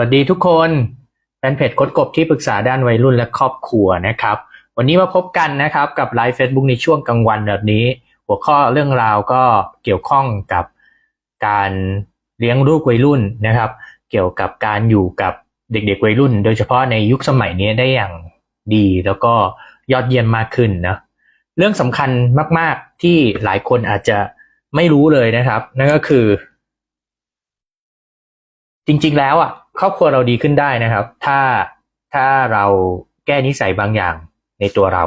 วัสดีทุกคนแฟนเพจคดกบที่ปรึกษาด้านวัยรุ่นและครอบครัวนะครับ วันนี้มาพบกันนะครับกับไลฟ์เฟซบุ๊กในช่วงกลางวันแบบนี้ หัวข้อเรื่องราวก็เกี่ยวข้องกับการเลี้ยงลูกวัยรุ่นนะครับ เกี่ยวกับการอยู่กับเด็กๆวัยรุ่น โดยเฉพาะในยุคสมัยนี้ได้อย่างดีแล้วก็ยอดเยี่ยมมากขึ้นนะเรื่องสำคัญมาก ๆที่หลายคนอาจจะไม่รู้เลยนะครับ นั่นก็คือ จริง ๆ แล้วอะ ครอบครัวเราดีขึ้นได้นะครับ ถ้าถ้าเราแก้นิสัยบางอย่างในตัวเรา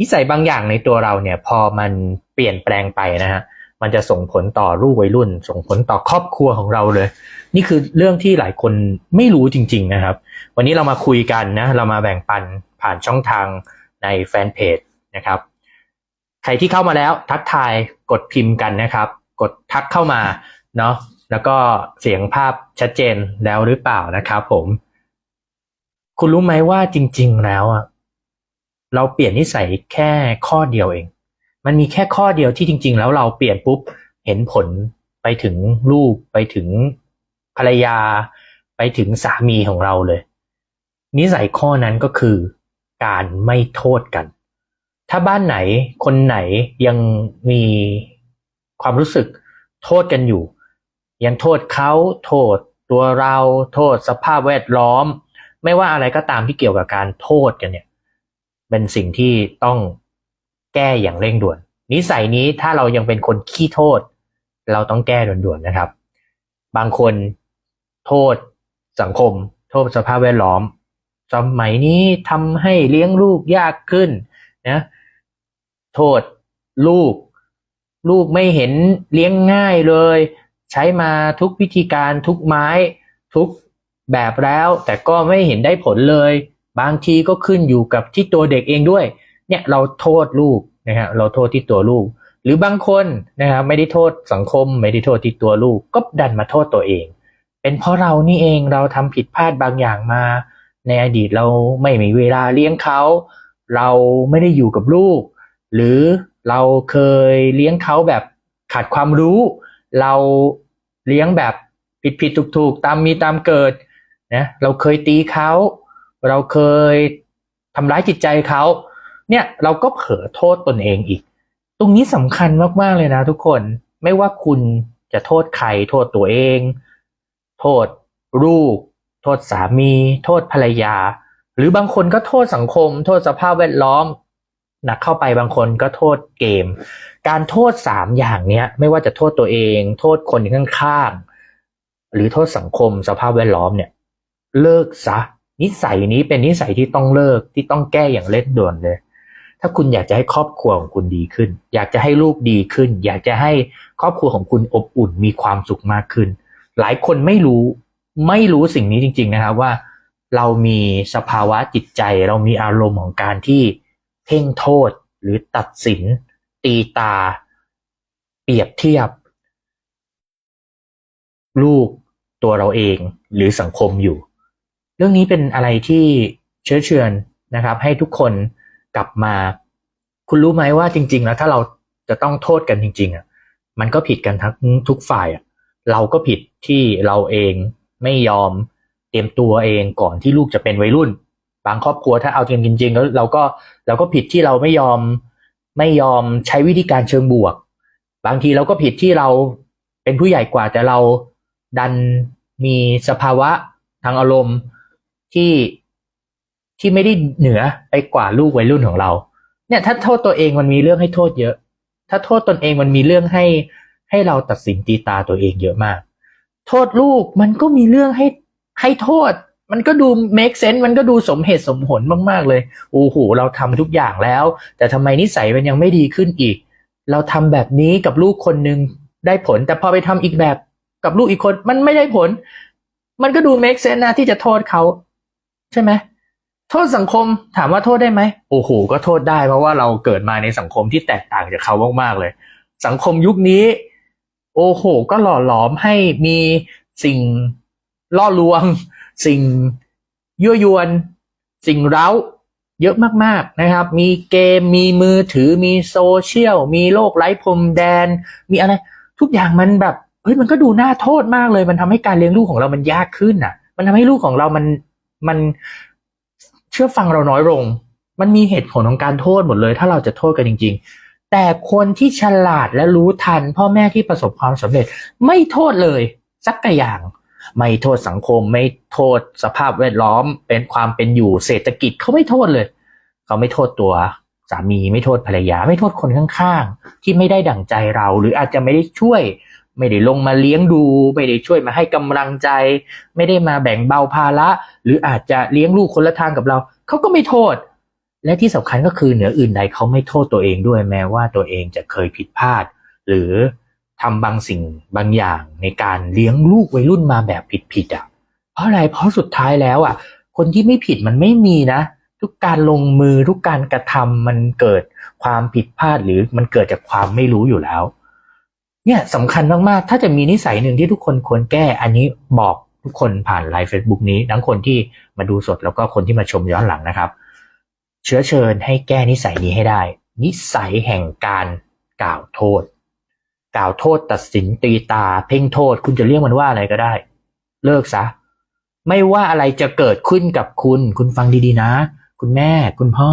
นิสัยบางอย่างในตัวเราเนี่ย พอมันเปลี่ยนแปลงไปนะฮะมันจะส่งผลต่อลูกวัยรุ่น ส่งผลต่อครอบครัวของเราเลย นี่คือเรื่องที่หลายคนไม่รู้จริง ๆนะครับ วันนี้เรามาคุยกันนะ เรามาแบ่งปันผ่านช่องทางในแฟนเพจนะครับ ใครที่เข้ามาแล้วทักทายกดพิมพ์กันนะครับ กดทักเข้ามาเนาะ แล้วก็เสียงภาพชัดเจนแล้วหรือเปล่านะครับผม คุณรู้ไหมว่าจริง ๆ แล้วอะเราเปลี่ยนนิสัยแค่ข้อเดียวเอง มันมีแค่ข้อเดียวที่จริง ๆ แล้วเราเปลี่ยนปุ๊บเห็นผลไปถึงลูกไปถึงภรรยา ไปถึงสามีของเราเลย นิสัยข้อนั้นก็คือการไม่โทษกัน ถ้าบ้านไหนคนไหนยังมีความรู้สึกโทษกันอยู่ ยังโทษเขาโทษตัวเราโทษสภาพแวดล้อม ไม่ว่าอะไรก็ตามที่เกี่ยวกับการโทษกันเนี่ย เป็นสิ่งที่ต้องแก้อย่างเร่งด่วน นิสัยนี้ถ้าเรายังเป็นคนขี้โทษ เราต้องแก้ด่วนๆนะครับ บางคนโทษสังคม โทษสภาพแวดล้อม สมัยนี้ทำให้เลี้ยงลูกยากขึ้นนะโทษลูก ลูกไม่เห็นเลี้ยงง่ายเลย ใช้มาทุกวิธีการทุกไม้ทุกแบบแล้ว แต่ก็ไม่เห็นได้ผลเลย บางทีก็ขึ้นอยู่กับที่ตัวเด็กเองด้วย เนี่ยเราโทษลูกนะครับเราโทษที่ตัวลูก หรือบางคนนะครับไม่ได้โทษสังคม ไม่ได้โทษที่ตัวลูก ก็ดันมาโทษตัวเอง เป็นเพราะเรานี่เองเราทำผิดพลาดบางอย่างมา ในอดีตเราไม่มีเวลาเลี้ยงเขาเราไม่ได้อยู่กับลูก หรือเราเคยเลี้ยงเขาแบบขาดความรู้ เรา เลี้ยงแบบผิดผิดถูกถูกตามมีตามเกิดนะเราเคยตีเขา เราเคยทำร้ายจิตใจเขาเนี่ยเราก็เผลอโทษตนเองอีก ตรงนี้สำคัญมากๆเลยนะทุกคนไม่ว่าคุณจะโทษใครโทษตัวเอง โทษลูก โทษสามี โทษภรรยา หรือบางคนก็โทษสังคม โทษสภาพแวดล้อม หนักเข้าไปบางคนก็โทษเกม การโทษสามอย่างเนี้ย ไม่ว่าจะโทษตัวเอง โทษคนข้างๆหรือโทษสังคมสภาพแวดล้อมเนี่ย เลิกซะนิสัยนี้เป็นนิสัยที่ต้องเลิกที่ต้องแก้อย่างเร่งด่วนเลย ถ้าคุณอยากจะให้ครอบครัวของคุณดีขึ้น อยากจะให้ลูกดีขึ้น อยากจะให้ครอบครัวของคุณอบอุ่นมีความสุขมากขึ้น หลายคนไม่รู้ไม่รู้สิ่งนี้จริง ๆนะครับว่า เรามีสภาวะจิตใจ เรามีอารมณ์ของการที่ เพ่งโทษ หรือตัดสิน ตีตา เปรียบเทียบ ลูกตัวเราเองหรือสังคมอยู่ เรื่องนี้เป็นอะไรที่เชื้อเชิญนะครับ ให้ทุกคนกลับมา คุณรู้ไหมว่าจริง ๆ แล้วถ้าเราจะต้องโทษกันจริง ๆอะมันก็ผิดกันทั้งทุกฝ่ายอะเราก็ผิดที่เราเองไม่ยอมเตรียมตัวเองก่อนที่ลูกจะเป็นวัยรุ่น บางครอบครัวถ้าเอาจริงๆแล้วเราก็เราก็ผิดที่เราไม่ยอมไม่ยอมใช้วิธีการเชิงบวก บางทีเราก็ผิดที่เราเป็นผู้ใหญ่กว่าแต่เราดันมีสภาวะทางอารมณ์ที่ที่ไม่ได้เหนือไปกว่าลูกวัยรุ่นของเรา เนี่ย ถ้าโทษตัวเองมันมีเรื่องให้โทษเยอะ ถ้าโทษตนเองมันมีเรื่องให้ให้เราตัดสินตีตาตัวเองเยอะมาก โทษลูกมันก็มีเรื่องให้ให้โทษ มันก็ดู make sense มันก็ดูสมเหตุสมผลมากๆเลย โอ้โห เราทำทุกอย่างแล้ว แต่ทำไมนิสัยมันยังไม่ดีขึ้นอีก เราทำแบบนี้กับลูกคนหนึ่งได้ผล แต่พอไปทำอีกแบบกับลูกอีกคนมันไม่ได้ผล มันก็ดู make sense นะที่จะโทษเขา ใช่ไหมโทษสังคมถามว่าโทษได้ไหมโอ้โห ก็โทษได้เพราะว่าเราเกิดมาในสังคมที่แตกต่างจากเขามากๆเลย สังคมยุคนี้ โอ้โห ก็หล่อหลอมให้มีสิ่งล่อลวง สิ่งยั่วยวน สิ่งเร้าเยอะมากๆนะครับ มีเกม มีมือถือ มีโซเชียล มีโลกไร้พรมแดน มีอะไร ทุกอย่างมันแบบเฮ้ยมันก็ดูน่าโทษมากเลย มันทำให้การเลี้ยงลูกของเรามันยากขึ้นอะ มันทำให้ลูกของเรามันมันเชื่อฟังเราน้อยลง มันมีเหตุผลของการโทษหมดเลย ถ้าเราจะโทษกันจริง ๆ แต่คนที่ฉลาดและรู้ทัน พ่อแม่ที่ประสบความสำเร็จไม่โทษเลยสักกระอย่าง ไม่โทษสังคม ไม่โทษสภาพแวดล้อม เป็นความเป็นอยู่เศรษฐกิจเขาไม่โทษเลย เขาไม่โทษตัวสามีไม่โทษภรรยา ไม่โทษคนข้างๆ ที่ไม่ได้ดั่งใจเรา หรืออาจจะไม่ได้ช่วย ไม่ได้ลงมาเลี้ยงดู ไม่ได้ช่วยมาให้กำลังใจ ไม่ได้มาแบ่งเบาภาระ หรืออาจจะเลี้ยงลูกคนละทางกับเรา เขาก็ไม่โทษ และที่สำคัญก็คือเหนืออื่นใดเขาไม่โทษตัวเองด้วยแม้ว่าตัวเองจะเคยผิดพลาด หรือ ทำบางสิ่งบางอย่างในการเลี้ยงลูกวัยรุ่นมาแบบผิดๆอะเพราะอะไรเพราะสุดท้ายแล้วอะ คนที่ไม่ผิดมันไม่มีนะ ทุกการลงมือทุกการกระทำมันเกิดความผิดพลาดหรือมันเกิดจากความไม่รู้อยู่แล้ว เนี่ยสำคัญมากๆ ถ้าจะมีนิสัยหนึ่งที่ทุกคนควรแก้อันนี้บอกทุกคนผ่านไลฟ์เฟซบุ๊กนี้ทั้งคนที่มาดูสดแล้วก็คนที่มาชมย้อนหลังนะครับ เชื้อเชิญให้แก้นิสัยนี้ให้ได้ นิสัยแห่งการกล่าวโทษ กล่าวโทษตัดสินตีตา เพ่งโทษ คุณจะเรียกมันว่าอะไรก็ได้ เลิกซะ ไม่ว่าอะไรจะเกิดขึ้นกับคุณ คุณฟังดีๆนะ คุณแม่ คุณพ่อ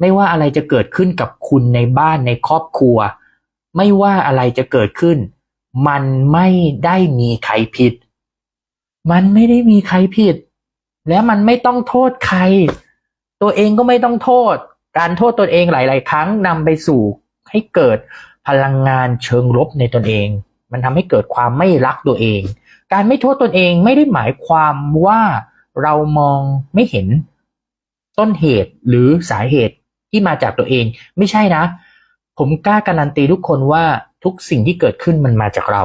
ไม่ว่าอะไรจะเกิดขึ้นกับคุณในบ้านในครอบครัว ไม่ว่าอะไรจะเกิดขึ้น มันไม่ได้มีใครผิด มันไม่ได้มีใครผิด และมันไม่ต้องโทษใคร ตัวเองก็ไม่ต้องโทษ การโทษตนเองหลาย ๆ ครั้งนำไปสู่ให้เกิด พลังงานเชิงลบในตนเอง มันทำให้เกิดความไม่รักตัวเอง การไม่โทษตนเองไม่ได้หมายความว่าเรามองไม่เห็นต้นเหตุหรือสาเหตุที่มาจากตัวเอง ไม่ใช่นะ ผมกล้าการันตีทุกคนว่าทุกสิ่งที่เกิดขึ้นมันมาจากเรา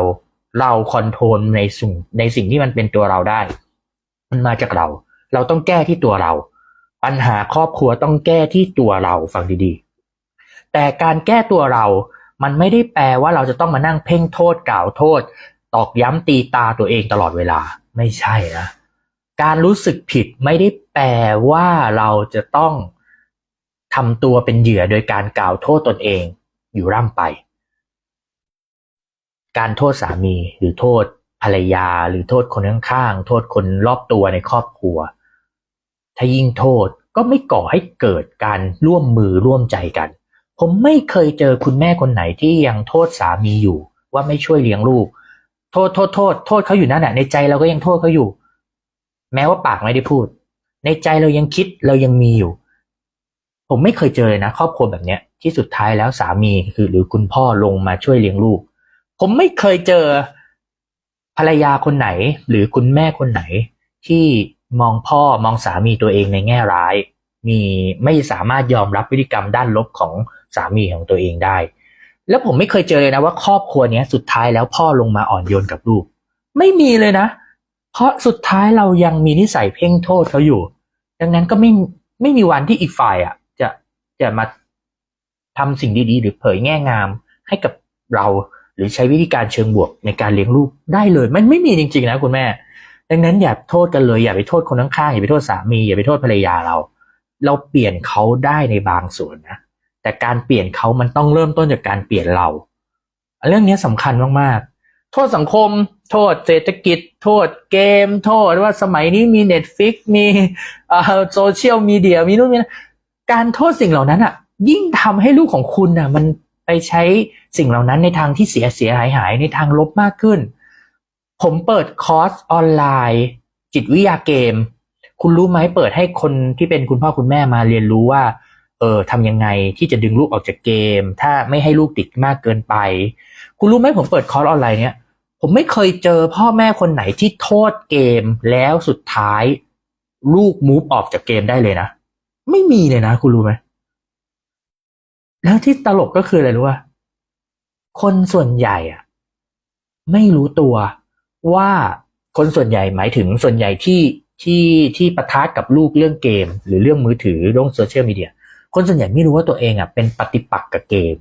เราคอนโทรลในสิ่งในสิ่งที่มันเป็นตัวเราได้ มันมาจากเรา เราต้องแก้ที่ตัวเรา ปัญหาครอบครัวต้องแก้ที่ตัวเราฟังดีๆ แต่การแก้ตัวเรา มันไม่ได้แปลว่าเราจะต้องมานั่งเพ่งโทษกล่าวโทษ ตอกย้ำตีตาตัวเองตลอดเวลาไม่ใช่นะการรู้สึกผิดไม่ได้แปลว่าเราจะต้องทำตัวเป็นเหยื่อโดยการกล่าวโทษตนเองอยู่ร่ำไป การโทษสามีหรือโทษภรรยาหรือโทษคนข้างๆโทษคนรอบตัวในครอบครัว ถ้ายิ่งโทษก็ไม่ก่อให้เกิดการร่วมมือร่วมใจกัน ผมไม่เคยเจอคุณแม่คนไหนที่ยังโทษสามีอยู่ ว่าไม่ช่วยเลี้ยงลูก โทษโทษโทษโทษเขาอยู่นั่นแหละในใจเราก็ยังโทษเขาอยู่ แม้ว่าปากไม่ได้พูด ในใจเรายังคิดเรายังมีอยู่ ผมไม่เคยเจอเลยนะ ครอบครัวแบบเนี้ย ที่สุดท้ายแล้วสามีคือ หรือคุณพ่อลงมาช่วยเลี้ยงลูก ผมไม่เคยเจอภรรยาคนไหน หรือคุณแม่คนไหน ที่มองพ่อมองสามีตัวเองในแง่ร้าย มีไม่สามารถยอมรับพฤติกรรมด้านลบของ สามีของตัวเองได้ แล้วผมไม่เคยเจอเลยนะว่าครอบครัวเนี้ยสุดท้ายแล้วพ่อลงมาอ่อนโยนกับลูก ไม่มีเลยนะ เพราะสุดท้ายเรายังมีนิสัยเพ่งโทษเขาอยู่ ดังนั้นก็ไม่ไม่มีวันที่อีกฝ่ายอะ จะจะมาทำสิ่งดีๆ หรือเผยแง่งามให้กับเราหรือใช้วิธีการเชิงบวกในการเลี้ยงลูกได้เลย มันไม่มีจริงๆนะคุณแม่ ดังนั้นอย่าโทษกันเลยอย่าไปโทษคนข้างๆอย่าไปโทษสามีอย่าไปโทษภรรยาเรา เราเปลี่ยนเขาได้ในบางส่วนนะ แต่การเปลี่ยนเขามันต้องเริ่มต้นจากการเปลี่ยนเรา เรื่องนี้สำคัญมากๆ โทษสังคม โทษเศรษฐกิจ โทษเกม โทษว่าสมัยนี้มี Netflix มีโซเชียลมีเดียมีนู่นนี่การโทษสิ่งเหล่านั้นอะ ยิ่งทำให้ลูกของคุณอะ มันไปใช้สิ่งเหล่านั้นในทางที่เสียเสียหายหายในทางลบมากขึ้น ผมเปิดคอร์สออนไลน์ จิตวิทยาเกม คุณรู้ไหมเปิดให้คนที่เป็นคุณพ่อคุณแม่มาเรียนรู้ว่า เออทำยังไงที่จะดึงลูกออกจากเกม ถ้าไม่ให้ลูกติดมากเกินไป คุณรู้ไหมผมเปิดคอร์สออนไลน์เนี้ยผมไม่เคยเจอพ่อแม่คนไหนที่โทษเกมแล้วสุดท้าย ลูกมูฟออกจากเกมได้เลยนะ ไม่มีเลยนะ คุณรู้ไหมแล้วที่ตลกก็คืออะไรรู้ว่าคนส่วนใหญ่อะไม่รู้ตัวว่าคนส่วนใหญ่หมายถึงส่วนใหญ่ที่ที่ที่ประทะกับลูกเรื่องเกม หรือเรื่องมือถือเรื่องโซเชียลมีเดีย คนส่วนใหญ่ไม่รู้ว่าตัวเองอะเป็นปฏิปักษ์กับเกม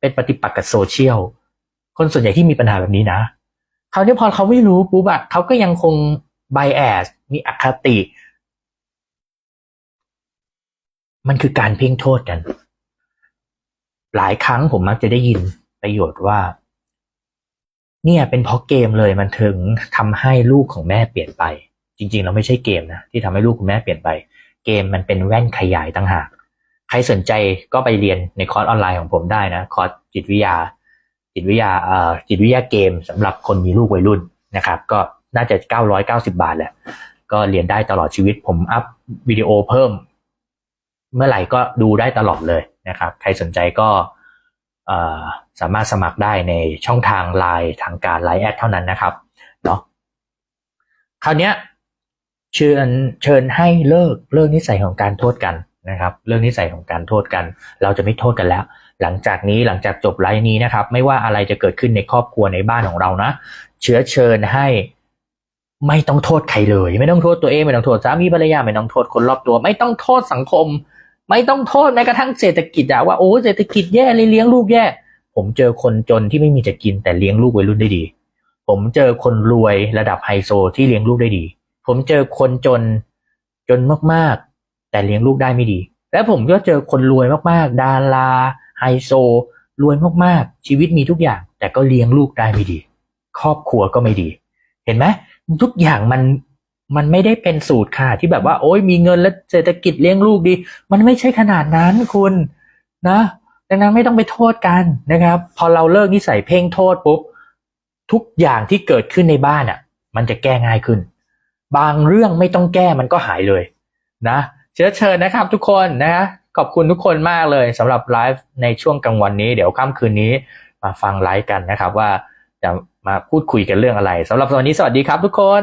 เป็นปฏิปักษ์กับโซเชียล คนส่วนใหญ่ที่มีปัญหาแบบนี้นะคราวนี้พอเขาไม่รู้ปุ๊บอะเขาก็ยังคงไบแอสมีอคติ มันคือการเพ่งโทษกัน หลายครั้งผมมักจะได้ยินประโยชน์ว่า เนี่ยเป็นเพราะเกมเลยมันถึงทำให้ลูกของแม่เปลี่ยนไป จริงๆเราไม่ใช่เกมนะที่ทำให้ลูกคุณแม่เปลี่ยนไป เกมมันเป็นแว่นขยายต่างหาก ใครสนใจก็ไปเรียนในคอร์สออนไลน์ของผมได้นะ คอร์สจิตวิทยา จิตวิทยาเอ่อจิตวิทยาเกมสำหรับคนมีลูกวัยรุ่นนะครับ ก็น่าจะ 990 บาทแหละ ก็เรียนได้ตลอดชีวิต ผมอัพวิดีโอเพิ่ม เมื่อไหร่ก็ดูได้ตลอดเลยนะครับ ใครสนใจก็เอ่อสามารถสมัครได้ในช่องทางไลน์ทางการไลน์แอดเท่านั้นนะครับเนาะคราวเนี้ยเชิญเชิญให้เลิกเลิกนิสัยของการโทษกัน นะครับ เรื่องนิสัยของการโทษกัน เราจะไม่โทษกันแล้ว หลังจากนี้หลังจากจบไลฟ์นี้นะครับ ไม่ว่าอะไรจะเกิดขึ้นในครอบครัวในบ้านของเรานะ เชื้อเชิญให้ไม่ต้องโทษใครเลย ไม่ต้องโทษตัวเองไม่ต้องโทษสามีภรรยาไม่ต้องโทษคนรอบตัว ไม่ต้องโทษสังคม ไม่ต้องโทษแม้กระทั่งเศรษฐกิจอะว่าโอ้เศรษฐกิจแย่เลยเลี้ยงลูกแย่ ผมเจอคนจนที่ไม่มีจะกินแต่เลี้ยงลูกวัยรุ่นได้ดี ผมเจอคนรวยระดับไฮโซที่เลี้ยงลูกได้ดี ผมเจอคนจนจนมากๆ แต่เลี้ยงลูกได้ไม่ดี และผมก็เจอคนรวยมากๆ ดาราไฮโซ รวยมากๆ ชีวิตมีทุกอย่าง แต่ก็เลี้ยงลูกได้ไม่ดี ครอบครัวก็ไม่ดี เห็นไหมทุกอย่างมันมันไม่ได้เป็นสูตรค่ะ ที่แบบว่า โอ้ยมีเงินแล้วเศรษฐกิจเลี้ยงลูกดี มันไม่ใช่ขนาดนั้นคุณนะดังนั้นไม่ต้องไปโทษกันนะครับ พอเราเลิกนิสัยเพ่งโทษปุ๊บทุกอย่างที่เกิดขึ้นในบ้านอะ มันจะแก้ง่ายขึ้น บางเรื่องไม่ต้องแก้มันก็หายเลย นะ ชื้อเชิญนะครับทุกคนนะขอบคุณทุกคนมากเลยสำหรับไลฟ์ในช่วงกลางวันนี้ เดี๋ยวค่ำคืนนี้มาฟังไลฟ์กันนะครับ ว่าจะมาพูดคุยกันเรื่องอะไรสำหรับวันนี้สวัสดีครับทุกคน